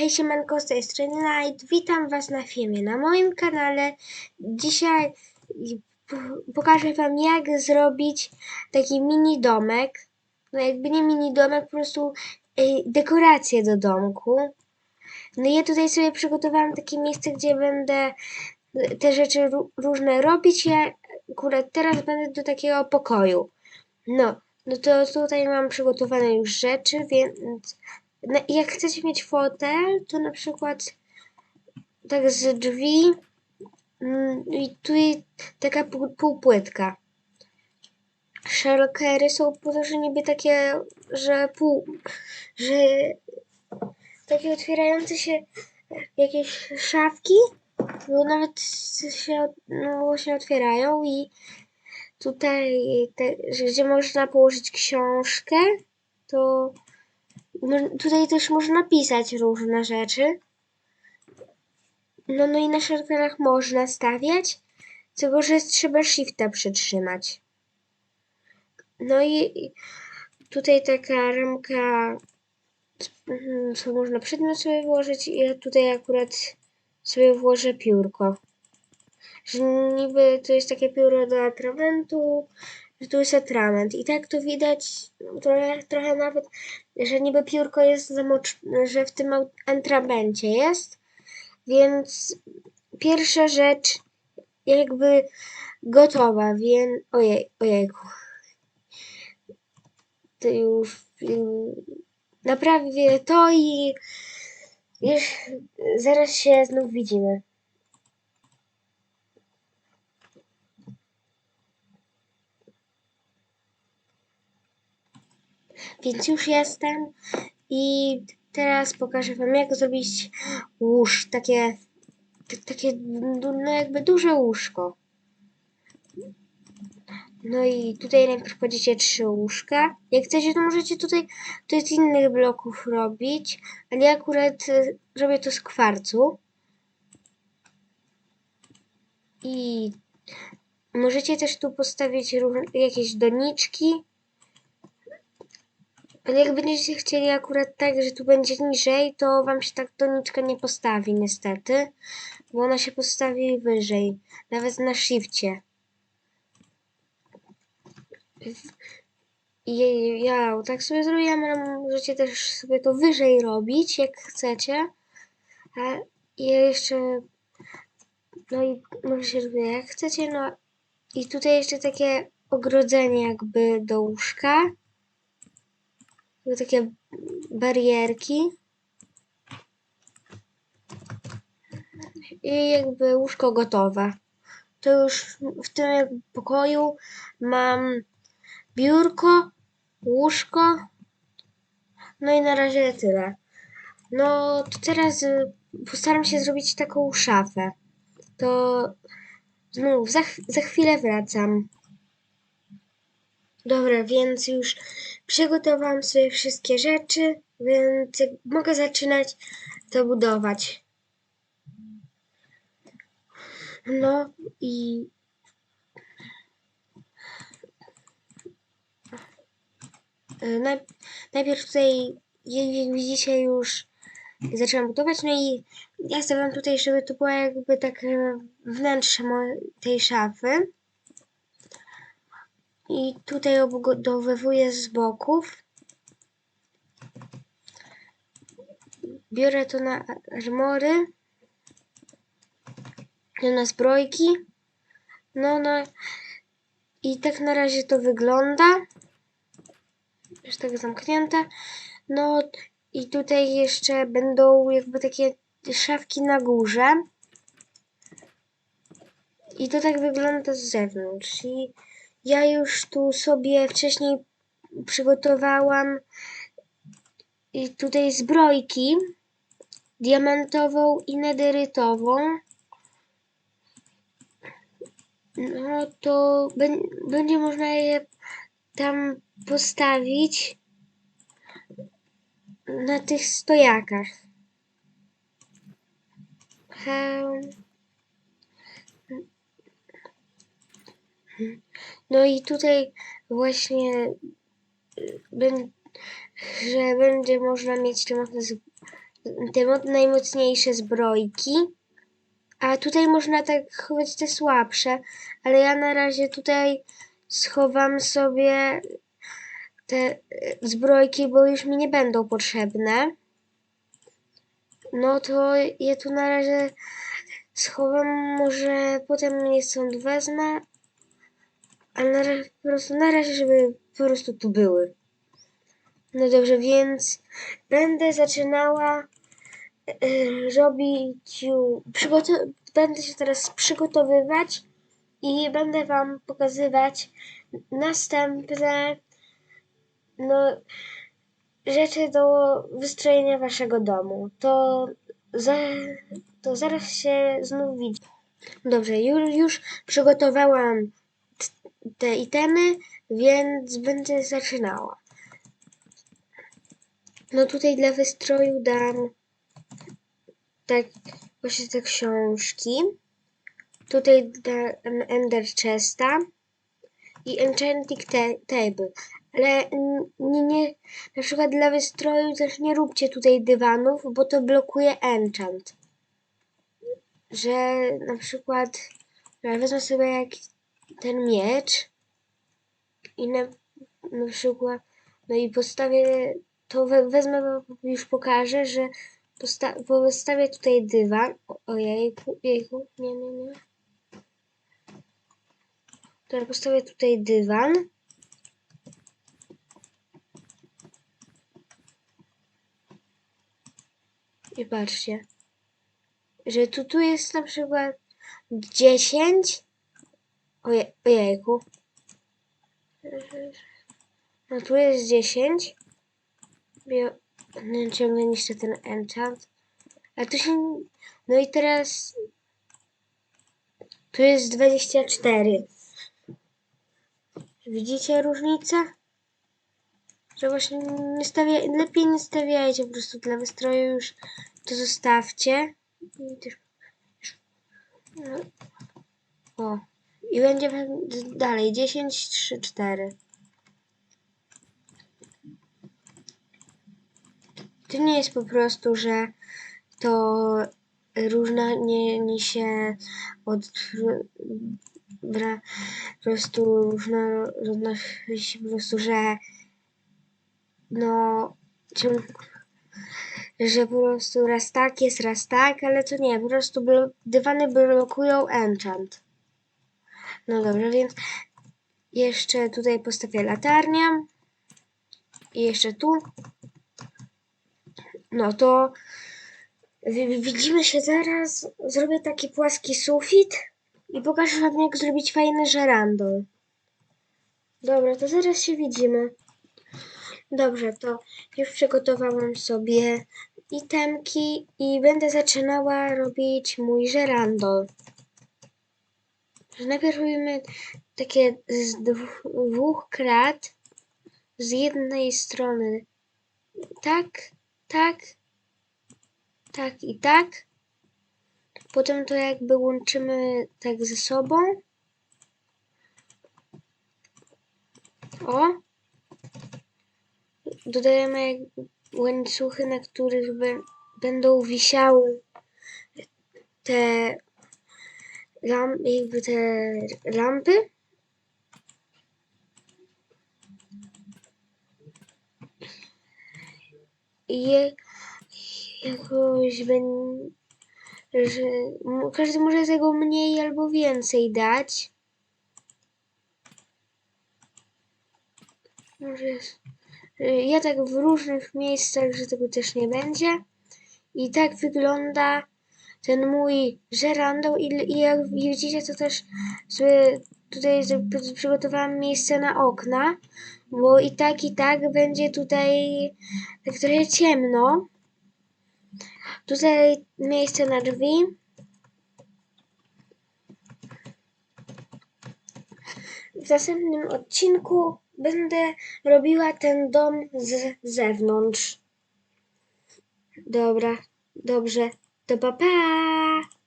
Hej siemanko, z tej strony Night. Witam was na filmie na moim kanale. Dzisiaj pokażę wam jak zrobić taki mini domek. No jakby nie mini domek, po prostu y, dekoracje do domku. No i ja tutaj sobie przygotowałam takie miejsce, gdzie będę te rzeczy ró- różne robić. Ja akurat teraz będę do takiego pokoju. No, no to tutaj mam przygotowane już rzeczy, więc no, jak chcecie mieć fotel, to na przykład tak z drzwi mm, i tu jest taka pół, półpłytka. Shulkery są po to, że niby takie, że pół, że takie otwierające się jakieś szafki, bo nawet się no, właśnie otwierają i tutaj, te, gdzie można położyć książkę, to tutaj też można pisać różne rzeczy. No, no i na szarkanach można stawiać, tylko że trzeba shifta przytrzymać. No i tutaj taka ramka, mhm, co można przedmiot sobie włożyć ja tutaj akurat sobie włożę piórko. Że niby to jest takie pióro do atramentu, jest atrament. I tak to widać trochę, trochę nawet, że niby piórko jest zamocz... że w tym atramencie jest. Więc pierwsza rzecz jakby gotowa, więc ojej, ojejku. To już mm, naprawię to i już zaraz się znów widzimy. Więc już jestem i teraz pokażę wam jak zrobić łóż, takie, takie no jakby duże łóżko. No i tutaj najpierw kładziecie trzy łóżka. Jak chcecie, to możecie tutaj to z innych bloków robić, ale ja akurat y, robię to z kwarcu. I możecie też tu postawić jakieś doniczki. Ale jak będziecie chcieli akurat tak, że tu będzie niżej, to wam się tak doniczka nie postawi niestety, bo ona się postawi wyżej, nawet na shifcie. I ja tak sobie zrobiłam, ale możecie też sobie to wyżej robić, jak chcecie. A ja jeszcze, no i możecie robić jak chcecie, no i tutaj jeszcze takie ogrodzenie jakby do łóżka. Takie barierki. I jakby łóżko gotowe. To już w tym pokoju mam biurko, łóżko. No i na razie tyle. No to teraz y, postaram się zrobić taką szafę. To znów za, ch- za chwilę wracam. Dobra, więc już przygotowałam sobie wszystkie rzeczy, więc mogę zaczynać to budować. No i e, naj, najpierw tutaj, jak, widzicie, już zaczęłam budować, no i ja stawiam tutaj, żeby to było jakby tak e, wnętrze mo- tej szafy. I tutaj obudowywuję z boków. Biorę to na armory, no na zbrojki. No, no i tak na razie to wygląda. Już tak zamknięte. No i tutaj jeszcze będą jakby takie szafki na górze. I to tak wygląda z zewnątrz. I ja już tu sobie wcześniej przygotowałam i tutaj zbrojki diamentową i nederytową. No to bę- będzie można je tam postawić na tych stojakach. No i tutaj właśnie y, że będzie można mieć, można z, te mo- najmocniejsze zbrojki. A tutaj można tak chować te słabsze, ale ja na razie tutaj schowam sobie te e, zbrojki, bo już mi nie będą potrzebne. No to je tu na razie schowam, może potem je stąd wezmę, ale na razie, po prostu na razie, żeby po prostu tu były. No dobrze, więc będę zaczynała e, robić, będę się teraz przygotowywać i będę Wam pokazywać następne no, rzeczy do wystrojenia Waszego domu. To, za, to zaraz się znów widzimy. Dobrze, już, już przygotowałam te itemy, więc będę zaczynała. No tutaj dla wystroju dam tak właśnie te książki. Tutaj dam Ender Chesta i Enchanting ta- Table. Ale nie, nie, na przykład dla wystroju też nie róbcie tutaj dywanów, bo to blokuje enchant. Że na przykład ja wezmę sobie jakiś ten miecz i na, na przykład no i postawię to we, wezmę już pokażę, że posta, postawię tutaj dywan. Ojejku, jejku, nie, nie, nie. Teraz postawię tutaj dywan. I patrzcie, że tu, tu jest na przykład 10. Oje, ojejku. No tu jest 10. Bio, no, ciągle niszczę ten enchant. A tu się... No i teraz... Tu jest 24. Widzicie różnicę? Że właśnie nie stawia, lepiej nie stawiajcie po prostu dla wystroju już to zostawcie. O. I będzie dalej 10, 3, 4. To nie jest po prostu, że to różnienie się od bra, po prostu różnorodność, po prostu, że no że po prostu raz tak jest, raz tak, ale to nie, po prostu dywany blokują enchant. No dobrze, więc jeszcze tutaj postawię latarnię i jeszcze tu. No to wi- widzimy się zaraz. Zrobię taki płaski sufit i pokażę wam jak zrobić fajny żerandol. Dobra, to zaraz się widzimy. Dobrze, to już przygotowałam sobie itemki i będę zaczynała robić mój żerandol. Najpierw robimy takie z dwóch, krat z jednej strony tak, tak, tak i tak. Potem to jakby łączymy tak ze sobą. O. Dodajemy łańcuchy, na których będą wisiały te lam, jakby te lampy. I jakoś będzie, że każdy może tego mniej albo więcej dać. Może ja tak w różnych miejscach, że tego też nie będzie. I tak wygląda ten mój żerandol i, i jak widzicie to też sobie tutaj przygotowałam miejsce na okna, bo i tak i tak będzie tutaj trochę ciemno. Tutaj miejsce na drzwi. W następnym odcinku będę robiła ten dom z zewnątrz. Dobra, dobrze. the papa.